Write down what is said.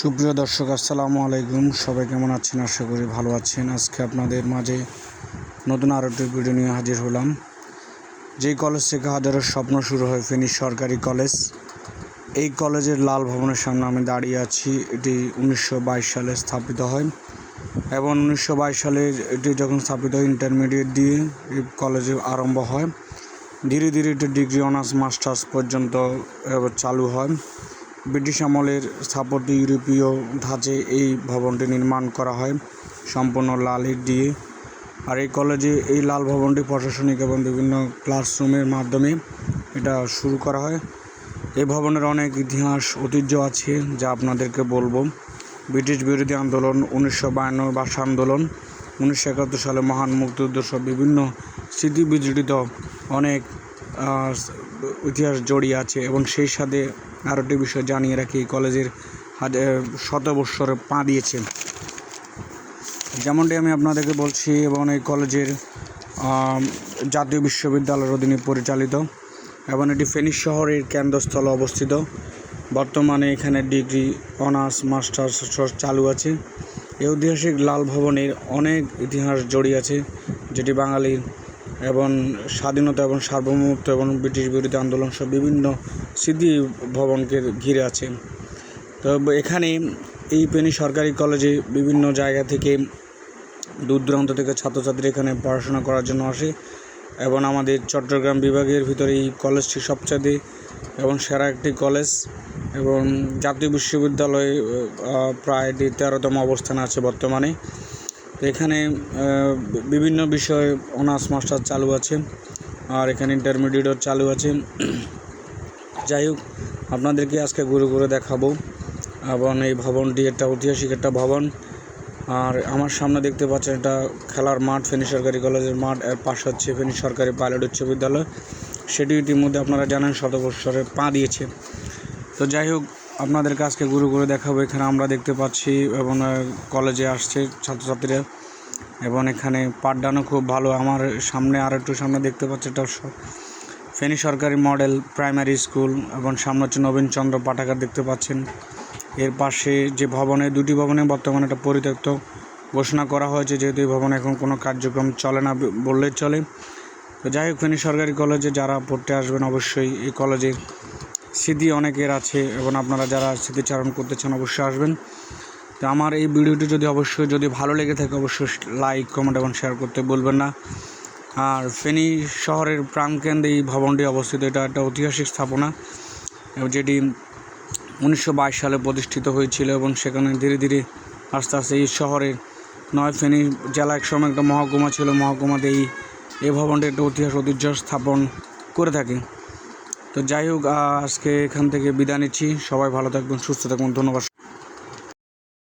সুপ্রিয় দর্শক, আসসালামু আলাইকুম। সবাই কেমন আছেন? আশা করি ভালো আছেন। আজকে আপনাদের মাঝে নতুন আরও একটি ভিডিও নিয়ে হাজির হলাম। যেই কলেজ থেকে হাজারের স্বপ্ন শুরু হয়, ফেনী সরকারি কলেজ এই কলেজের লাল ভবনের সামনে আমি দাঁড়িয়ে আছি। এটি উনিশশো বাইশ সালে স্থাপিত হয় এবং উনিশশো বাইশ সালে এটি যখন স্থাপিত হয় ইন্টারমিডিয়েট দিয়ে এই কলেজে আরম্ভ হয়। ধীরে ধীরে এটি ডিগ্রি অনার্স মাস্টার্স পর্যন্ত চালু হয়। ব্রিটিশ আমলের স্থাপত্য ইউরোপীয় ধাঁচে এই ভবনটি নির্মাণ করা হয়, সম্পূর্ণ লাল ইট দিয়ে। আর এই কলেজে এই লাল ভবনটি প্রশাসনিক এবং বিভিন্ন ক্লাসরুমের মাধ্যমে এটা শুরু করা হয়। এই ভবনের অনেক ইতিহাস, ঐতিহ্য আছে যা আপনাদেরকে বলব। ব্রিটিশ বিরোধী আন্দোলন, উনিশশো বায়ান্ন ভাষা আন্দোলন, উনিশশো একাত্তর সালে মহান মুক্তিযুদ্ধ সব বিভিন্ন স্মৃতি বিজড়িত অনেক ইতিহাস জড়িয়ে আছে এবং সেই সাথে আরও একটি বিষয় জানিয়ে রাখি কলেজের শত পা দিয়েছে যেমনটি আমি আপনাদেরকে বলছি, এবং এই কলেজের জাতীয় বিশ্ববিদ্যালয়ের অধীনে পরিচালিত, এবং এটি ফেনী শহরের কেন্দ্রস্থলে অবস্থিত। বর্তমানে এখানে ডিগ্রি, অনার্স, মাস্টার্স চালু আছে। এই ঐতিহাসিক লাল ভবনের অনেক ইতিহাস জড়িয়ে আছে, যেটি বাঙালির এবং স্বাধীনতা এবং সার্বভৌমত্ব এবং ব্রিটিশ বিরোধী আন্দোলন সব বিভিন্ন স্মৃতি ভবনকে ঘিরে আছে। তো এখানে এই পেনি সরকারি কলেজে বিভিন্ন জায়গা থেকে দূর দূরান্ত থেকে ছাত্রছাত্রী এখানে পড়াশোনা করার জন্য আসে এবং আমাদের চট্টগ্রাম বিভাগের ভিতরে এই কলেজটি সবচেয়ে এবং সেরা একটি কলেজ এবং জাতীয় বিশ্ববিদ্যালয়ে প্রায় তেরোতম অবস্থানে আছে বর্তমানে। এখানে বিভিন্ন বিষয়ে অনার্স মাস্টার চালু আছে আর এখানে ইন্টারমিডিয়েটও চালু আছে। যাই হোক, আপনাদেরকে আজকে ঘুরে ঘুরে দেখাবো। এবং এই ভবনটি একটা ঐতিহাসিক একটা ভবন। আর আমার সামনে দেখতে পাচ্ছেন এটা খেলার মাঠ ফেনী সরকারি কলেজের মাঠ। এর পাশে হচ্ছে ফেনী সরকারি পাইলট উচ্চ বিদ্যালয়। সেটি ইতিমধ্যে আপনারা জানেন শতবর্ষরে পা দিয়েছে। তো যাই হোক আপনাদেরকে আজকে ঘুরে ঘুরে দেখাবো। এখানে আমরা দেখতে পাচ্ছি এবং কলেজে আসছে ছাত্রছাত্রীরা। এবং এখানে পাঠদানও খুব ভালো। আমার সামনে আর একটু সামনে দেখতে পাচ্ছি এটা ফেনী সরকারি মডেল প্রাইমারি স্কুল এবং সামনে হচ্ছে নবীনচন্দ্র পাঠাগার দেখতে পাচ্ছেন। এর পাশে যে ভবনে, দুটি ভবনে বর্তমানে একটা পরিত্যক্ত ঘোষণা করা হয়েছে, যেহেতু এই ভবনে এখন কোনো কার্যক্রম চলে না ব- বললেই চলে। তো যাই হোক, ফেনী সরকারি কলেজে যারা পড়তে আসবেন অবশ্যই এই কলেজের স্মৃতি অনেকের আছে এবং আপনারা যারা স্মৃতিচারণ করতে চান অবশ্যই আসবেন। তো আমার এই ভিডিওটি যদি অবশ্যই যদি ভালো লেগে থাকে, অবশ্যই লাইক কমেন্ট এবং শেয়ার করতে বলবেন না। আর ফেনী শহরের প্রাণকেন্দ্রে এই ভবনটি অবস্থিত, এটা একটা ঐতিহাসিক স্থাপনা যেটি উনিশশো বাইশ সালে প্রতিষ্ঠিত হয়েছিল এবং সেখানে ধীরে ধীরে আস্তে আস্তে এই শহরের নয় ফেনী জেলা এক সময় একটা মহকুমা ছিল। মহকুমাতে এই এই ভবনটি একটা ইতিহাস ঐতিহ্য স্থাপন করে থাকে। তো যাই হোক আজকে এখান থেকে বিদায় নিচ্ছি। সবাই ভালো থাকবেন সুস্থ থাকবেন ধন্যবাদ।